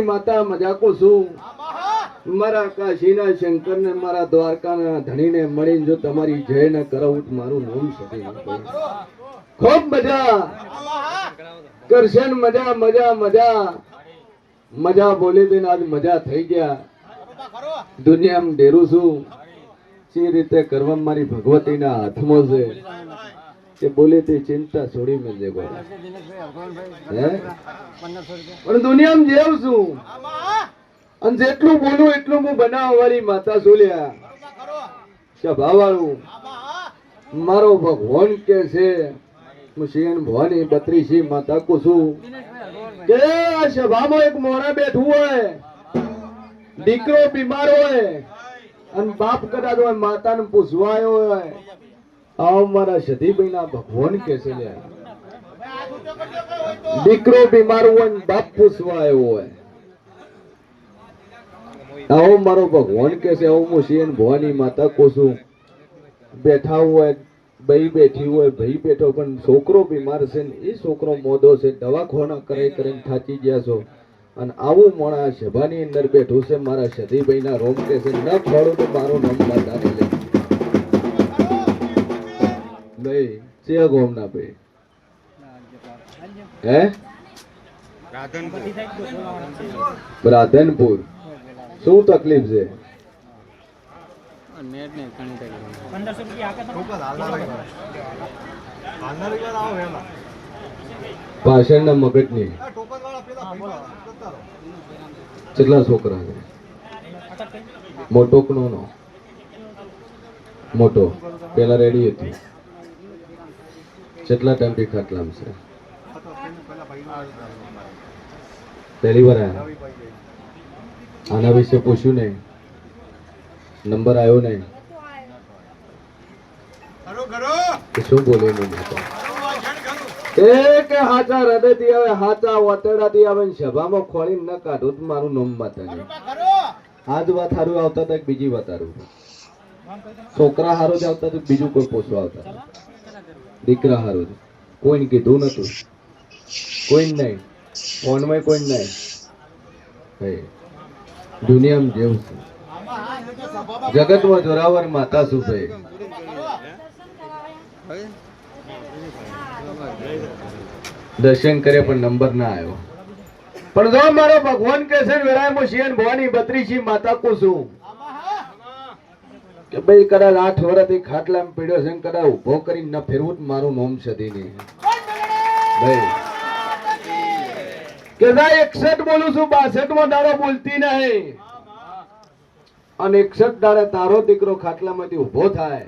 માતા મજાકું છું. મારા કાશીના શંકરને, મારા દ્વારકાના ધણીને મળીને જો તમારી જય ખૂબ મજા. કરશન મજા મજા મજા. મજા બોલી દઈને આજ મજા થઈ ગયા. દુનિયામાં ડેરું છું. જે રીતે કરવા મારી ભગવતીના હાથમાં છે. કે બોલે તે ચિંતા છોડી મેળજે હે? પણ દુનિયામાં જેવ છું. અને જેટલું બોલું એટલું હું બનાવવા વાળી માતા સોલ્યા સભાવાળું મારો ભગવાન કે છે, હું શિયન ભવાની બત્રીસી માતા કુ છું? કે આ સભામાં એક મોણા બેઠું હોય, દીકરો બીમાર હોય, અને બાપ કદાચ હોય માતાને પૂછવા આવ્યો હોય આવ મારા સતીભાઈ ના ભગવાન કે છે દીકરો બીમાર હોય ને બાપ પૂછવા આવ્યો હોય. આવો મારો ભગવાન કે છે, આવું હું શિયન ભવાની માતા કોશું બેઠા હોય ભાઈ બેઠી હોય, ભાઈ બેઠો પણ છોકરો બીમાર છે ને, એ છોકરો મોદો છે, દવાખાના કરે કરીને થાચી ગયા છો. અને આવું મોણા સભાની અંદર બેઠું છે, મારા સતીભાઈ ના રોમ કે છે, ન ખોડું તો મારો નામ માતા લે. ભાઈ શું તકલીફ છે? પાછળના મગજની. કેટલા છોકરા છે? મોટો કનો નો? મોટો. પેલા રેડી હતી. કેટલા ટાઈમથી ખાટલામ છે? પહેલી વાર આના વિશે પૂછ્યું નહીં. નંબર આવ્યો નહીં. શું બોલ્યો માતા? એ કે હાચા હૃદયથી આવે હાચા વતેડાથી આવે ને સભામાં ખોળીને ન કાઢું તો મારું નમ માતા આજ વાત હારું આવતા હતા બીજી વાત હારું છોકરા હારું જ આવતા તો બીજું કોઈ પોસવા આવતા. દીકરા હારું કોઈને કીધું નતું. કોઈ નહીં. ફોનમાં કોઈ નહીં. દુનિયામાં જેવું છે. જગતમાં જોરાવર માતા શું છે? દર્શન કરે પણ નંબર ના આવ્યો. પણ જો મારો ભગવાન કે ને વેરાય શિયન ભવાની બત્રીસી માતા કો છું. કે ભાઈ કદાચ આઠ વર્ષથી ખાટલામાં પીડ્યો છે કદાચ ઊભો કરીને ન ફેરવું જ મારું નોમ સદી નહીં ભાઈ. કે ભાઈ એકસઠ બોલું છું બાસઠમાં દાડો બોલતી નહીં. અને એકસઠ દાડે તારો દીકરો ખાટલામાંથી ઊભો થાય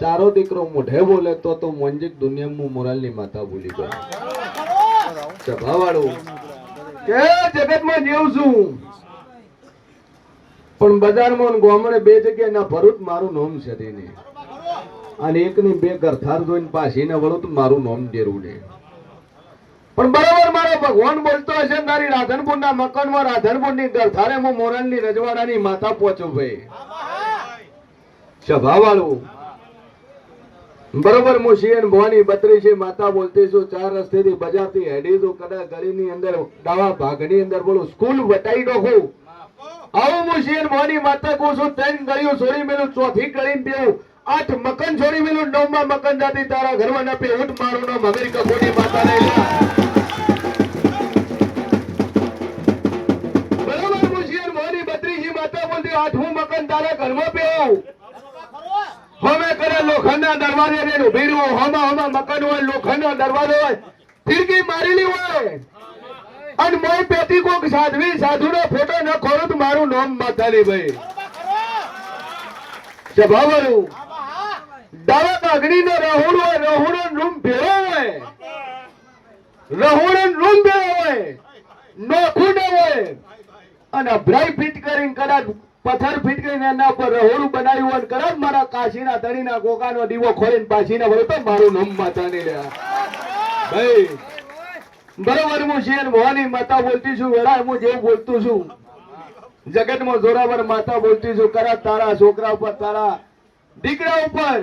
તારો દીકરો મોઢે બોલે તો તો મંજિક દુનિયામાં મોરાલની માતા ભૂલી ગયો. સભાવાળું કે જગતમાં જીવું છું. પણ બજારમાં ને ગામડે બે જગ્યાએ ના ભરૂચ મારું નોમ છે તેની. અને એકની બે ગરથાર જોઈને પાછી ને વળું મારું નોમ ડેરું ને પણ બરાબર મારો ભગવાન બોલતો હશે તારી રાધનપુર ના મકાનમાં રાધનપુરની ગરથારે હું મોરલની રજવાડાની માતા પહોંચું ભાઈ. સભાવાળું. બરોબર હું શિયન ભવાની બત્રી છે, માતા બોલતી છું, ચાર રસ્તેથી બજારથી હેડી તો કદાચ ગળીની અંદર, ડાવા ભાગની અંદર બોલું, સ્કૂલ વટાઈ ડોખું આવું શિયન ભવાની માતા છું, ત્રણ ગળ્યું છોડી મેલું, ચોથી ગળી પીવું આઠ મકન છોડી મેલું, નવમાં મકન જાતી તારા ઘરમાં ના પે ઉઠ મારું નામ અમેરિકા ખોટી માતા પેવું હવે કરે લોખંડના દરવાજે ને ઊભી રહ્યું હોમાં હોમાં મકાન હોય, લોખંડનો દરવાજો હોય. ફિરકી મારેલી હોય. અને મોય પેટી કોક સાધવી, સાધુનો ફોટો ન ખોરું તો મારું નામ માથાલી ભાઈ. સભાવાળું દાવા પાઘડીનો રહોડો હોય રહુણ રૂમ ભેળો હોય. રહુણ રૂમ ભેળો હોય. નોખું ન હોય. અને અભરાઈ ફિટ કરીને કદાચ પથ્થર ફિટ કરીને એના ઉપર રહોડું બનાવ્યું હોય કદાચ મારા કાશીના ધણીના ગોકાનો દીવો ખોલીને પાછીના વળતો મારું નામ માતા નહીં રહ્યા. ભાઈ બરોબર હું શેર ભવાની માતા બોલતી છું વેળા હું જેવું બોલતું છું. જગતમાં જોરાવર માતા બોલતી છું, કરા તારા છોકરા ઉપર, તારા દીકરા ઉપર.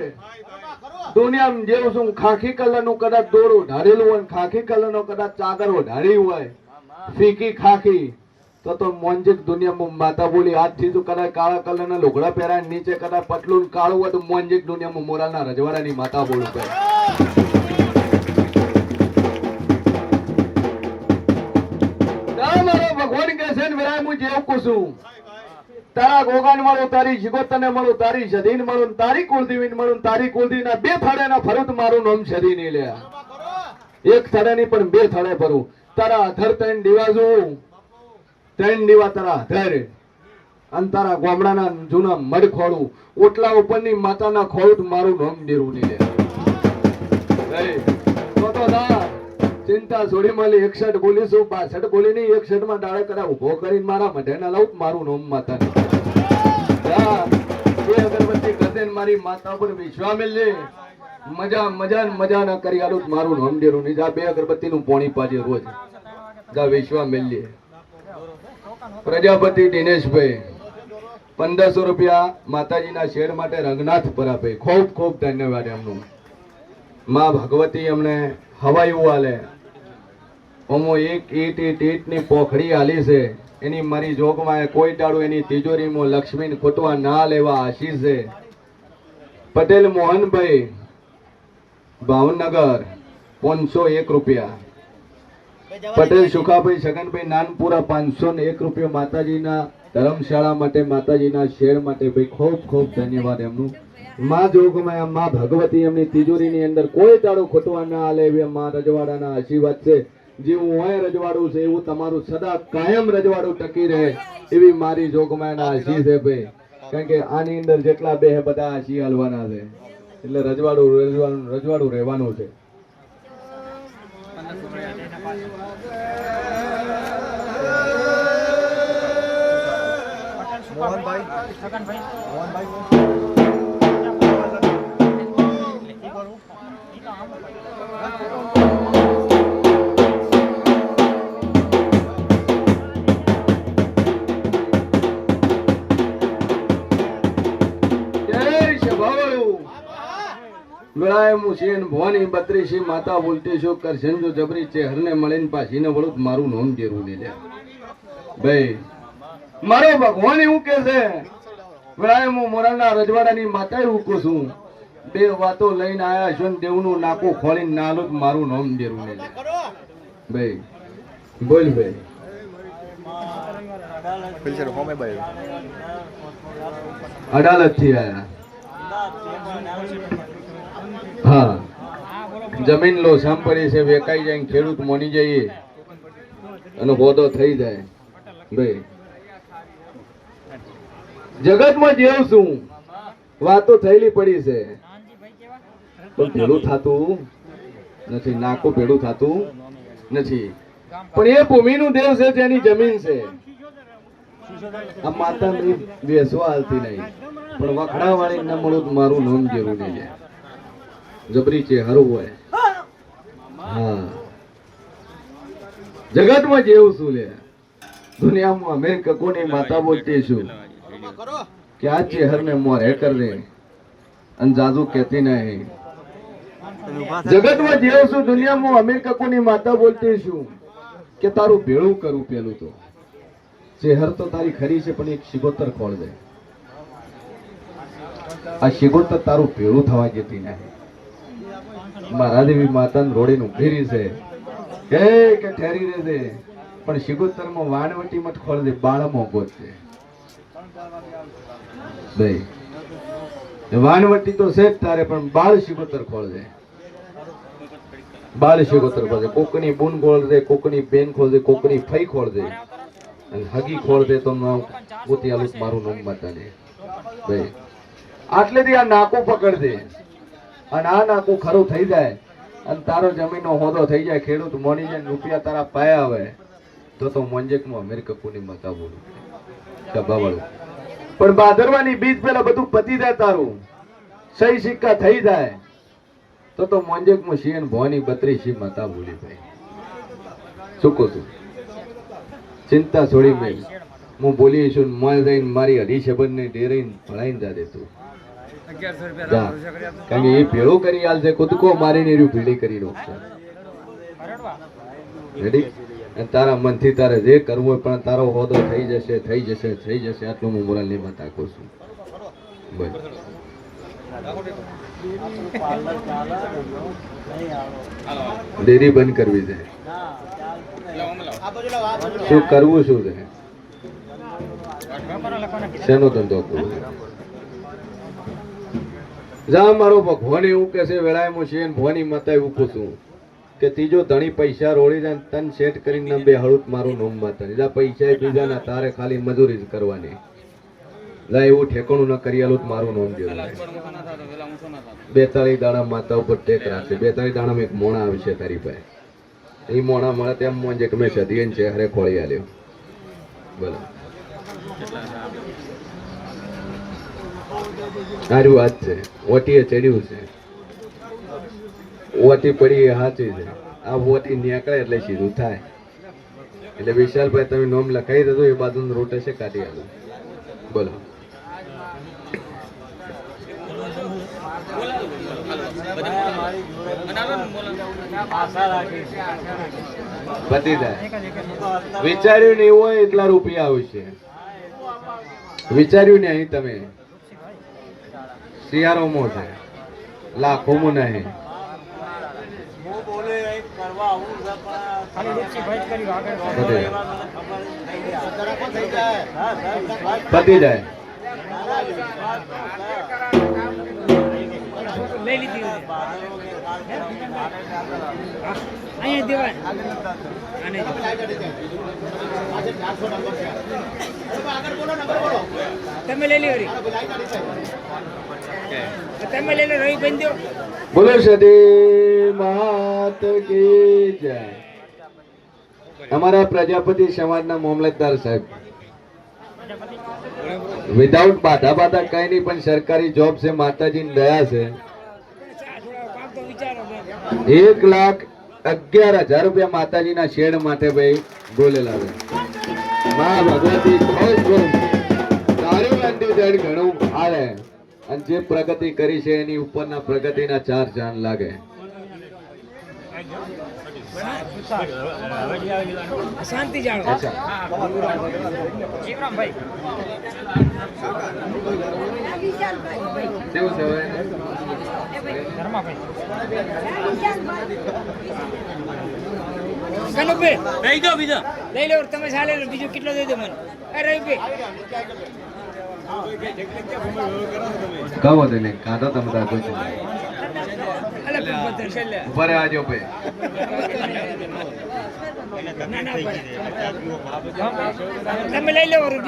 દુનિયામાં જેવું છું, ખાખી કલરનું કદાચ દોરું ઢાળેલું હોય ખાખી કલરનો કદાચ ચાદરો ઢાળી હોય, ફીકી ખાખી, તો તો મોંજીક દુનિયામાં માતા બોલી આજથી તો કદાચ કાળા કલરના લુગડા પહેરાય નીચે કદાચ પટલું કાળું હોય તો મોંજીક દુનિયામાં મોરાલના રજવાડાની માતા બોલું કહે છે વિરાય, હું જેવું કહું તારા ગોગાન મળું તારી શિગોતને મળું તારી જદીન મળું તારી કુળદેવીને મળું તારી કુળદેવીના બે થાળેના ફરું તો મારું નામ સદી નહીં લે એક થડે નહીં, પણ બે થડે ભરું. તારા અધર ત્રણ દીવા જોઉં ત્રણ દીવા તારા અધર અને તારા ગામડાના જૂના મડ ખોળું. ઓટલા ઉપરની માતાના ખોળું મારું નામ દેરું નહીં લે ચિંતા છોડી માલી એકસઠ બોલીશું બાસઠ બોલી નહીં એકસઠમાં ડાળે કરા ઊભો કરીને મારા મઢે ના લાવું મારું નોમ માતા. એ અગરબત્તી ને મારી માતા પર વિશ્વા મેલજે મજા મજા મજા ના કરી આલું મારું નોમ ડેરું નહીં. જા, બે અગરબત્તી નું પોણી પાજે રોજ. જા વિશ્વા મેલજે પ્રજાપતિ દિનેશભાઈ, પંદરસો રૂપિયા માતાજીના શેર માટે રંગનાથ પર આપે. ખૂબ ખૂબ ધન્યવાદ એમનું. માં ભગવતી એમને હવાયું આલે ઓમો એક ઈટ ઈટ, ઈટની પોખડી હાલી છે. એની મારી જોગમાં કોઈ દાડું એની તિજોરીમાં લક્ષ્મીને ખૂટવા ના લેવા આશીષ છે. પટેલ મોહનભાઈ, ભાવનગર, પાંચસો એક રૂપિયા. પટેલ સુખાભાઈ છગનભાઈ નાનપુરા, પાંચસો ને એક રૂપિયા. માતાજીના ધર્મશાળા માટે, માતાજીના શેર માટે ભાઈ ખૂબ ખૂબ ધન્યવાદ એમનું. માં જોગમાયા માં ભગવતી એમની તિજોરીની અંદર કોઈ દાડો ખોટવા ના આલે એવી માં રજવાડાના આશીર્વાદ છે. જેવું હોય રજવાડું છે, એવું તમારું સદા કાયમ રજવાડું ટકી રહે એવી મારી જોગમાયના આશી છે ભાઈ. કારણ કે આની અંદર જેટલા બે બધા આશી હાલવાના છે. એટલે રજવાડું રજવાડું રજવાડું રહેવાનું છે. જય વેળાએ હું છે ભવાની બત્રી બત્રીસી માતા બોલતી છું કરશન જો જબરી છે હરને મળીને પાછી ને વળું મારું નોમ જેરું નહીં લે. ભાઈ મારો ભગવાન એવું કે છે વેળાએ હું મોરાના રજવાડાની માતા એવું કહું છું બે વાતો લઈને આવ્યા છો ને દેવનું નાકું ખોલીને નાલું મારું નોમ જેરું નહીં લે. ભાઈ બોલ ભાઈ. અડાલતથી આયા. હા. જમીન લો પડી છે, વેકાઈ જાય ખેડૂત મોની જઈએ. અને હોદો થઈ જાય. ભાઈ. જગતમાં જેવ છું. વાતો થયેલી પડી છે. પણ ભેડું થાતું નથી, નાકું ભેડું થાતું નથી. પણ એ ભૂમિનું દેવ છે જેની જમીન છે. આ માતાની વેસવા હાલતી નહીં. પણ વખડાવાળી ન મળું મારું નામ જરૂરી લે જબરી છે, હારું હોય. હા. જગતમાં જેવું શું લે? દુનિયામાં મેં કકોની માતા બોલતી છું કે આ મોર હે કર દે અને જાદુ કહેતી નહીં. જગતમાં જેવું છું દુનિયામાં અમેરિકા કકોની માતા બોલતી છું કે તારું ભેળું કરું પેલું તો. ચેહર તો તારી ખરી છે, પણ એક શિગોતર ખોળ દે. આ શિગોતર તારું ભેળું થવા જતી નહીં. મારા દેવી માતાને રોડીને ઊભી છે. કે કે ઠેરી રહેશે પણ શિગોતરમાં વાણવટી મત ખોળ દે બાળમાં ગોતશે ભાઈ તો છે જ તારે, પણ બાળ શિગોતર ખોળ દે બાળ શિગોત્તર ખોળ દે કોકની બૂન ખોળ દે કોકની બેન ખોળ દે કોકની ફઈ ખોળ દે અને હગી ખોળ દે તો પોતે આલુક મારું નામ માતાને. ભાઈ આટલેથી આ નાકો પકડ દે અને આ નાખું ખરું થઈ જાય. અને તારો જમીનનો હોદો થઈ જાય, ખેડૂત મોની જાય રૂપિયા તારા પાયા આવે, તો તો મોંજેકમાં અમેરિકા કોની માતા બોલું ડબ્બાવાળું પણ ભાદરવાની બીજ પેલા બધું પતી જાય તારું. સહી સિક્કા થઈ જાય. તો તો મોંજેકમાં શિયન ભવાની બત્રીસી માતા ભૂલી ભાઈ શું કહું છું? ચિંતા છોડી મેં હું બોલી છું મોય જઈને મારી અઢી શબદ ને ડેરીને ભણાઈને જા દે કારણ કે એ ભેળું કરી આલશે કૂદકો મારીને એર્યું ભેળી કરી નાખશે. રેડી અને તારા મનથી તારે જે કરવું હોય પણ તારો હોદો થઈ જશે થઈ જશે થઈ જશે આટલું હું મોરલની વાત આખું છું. બોલ. ડેરી બંધ કરવી છે. શું કરવું શું છે? શેનો ધંધો કરવો? જા, મારો ભગવાન એવું કે છે વેળાએ હું છે ભવાની માતા એવું પૂછું કે ત્રીજો ધણી પૈસા રોળી જાય તન સેટ કરીને બે હળુત મારું નોમ માતા જા, પૈસા બીજા ના તારે ખાલી મજૂરી જ કરવાની. જા એવું ઠેકાણું ન કરી, આલું મારું નોમ દેવું બેતાળી દાડા માતા ઉપર ટેક રાખશે બેતાળી દાણામાં એક મોણા આવશે તારી પાસે. એ મોણા મળે તેમ મોંજે કે મેં સધી છે હરે ખોળી આલ્યો. બોલો. સારું વાત છે. ઓટીએ ચડ્યું છે. ઓટી પડી એ છે. આ ઓટી નીકળે એટલે સીધું થાય. એટલે વિશાલભાઈ, તમે નોમ લખાવી દેજો, એ બાજુ રૂટ હશે, કાઢી આલો. બોલો. વિચાર્યું નહીં હોય એટલા રૂપિયા આવશે. વિચાર્યું ને અહીં તમે. શિયાળોમાં છે. નહીં. જ કરી આગળ પતી જાય. પતી લઈ લીધી અહીંયા દેવાય. આને તમે લઈ હરી. બોલો સદી માત કી જય. અમારા પ્રજાપતિ સમાજના મામલતદાર સાહેબ. વિધાઉટ બાધા બાધા કઈ નહીં, પણ સરકારી જોબ છે, માતાજીની દયા છે. એક લાખ અગિયાર હજાર રૂપિયા માતાજીના શેડ માટે ભાઈ બોલેલા છે. મા ભગવતી, ખુશ તારું અંડી ઘણું હાલે અને જે પ્રગતિ કરી છે એની ઉપરના પ્રગતિના ચાર ચાંદ લાગે. શાંતિ જીવરામભાઈ કેવું છે લઈ દો બીજો. લઈ લો તમે ચાલે બીજો કેટલો દઈ દો મને. રવિભાઈ. કહો તેને કાઢો તમે તાર કોઈ છેલ્લે ઉપર આજો ભાઈ.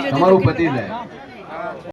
તમારું પતિ જાય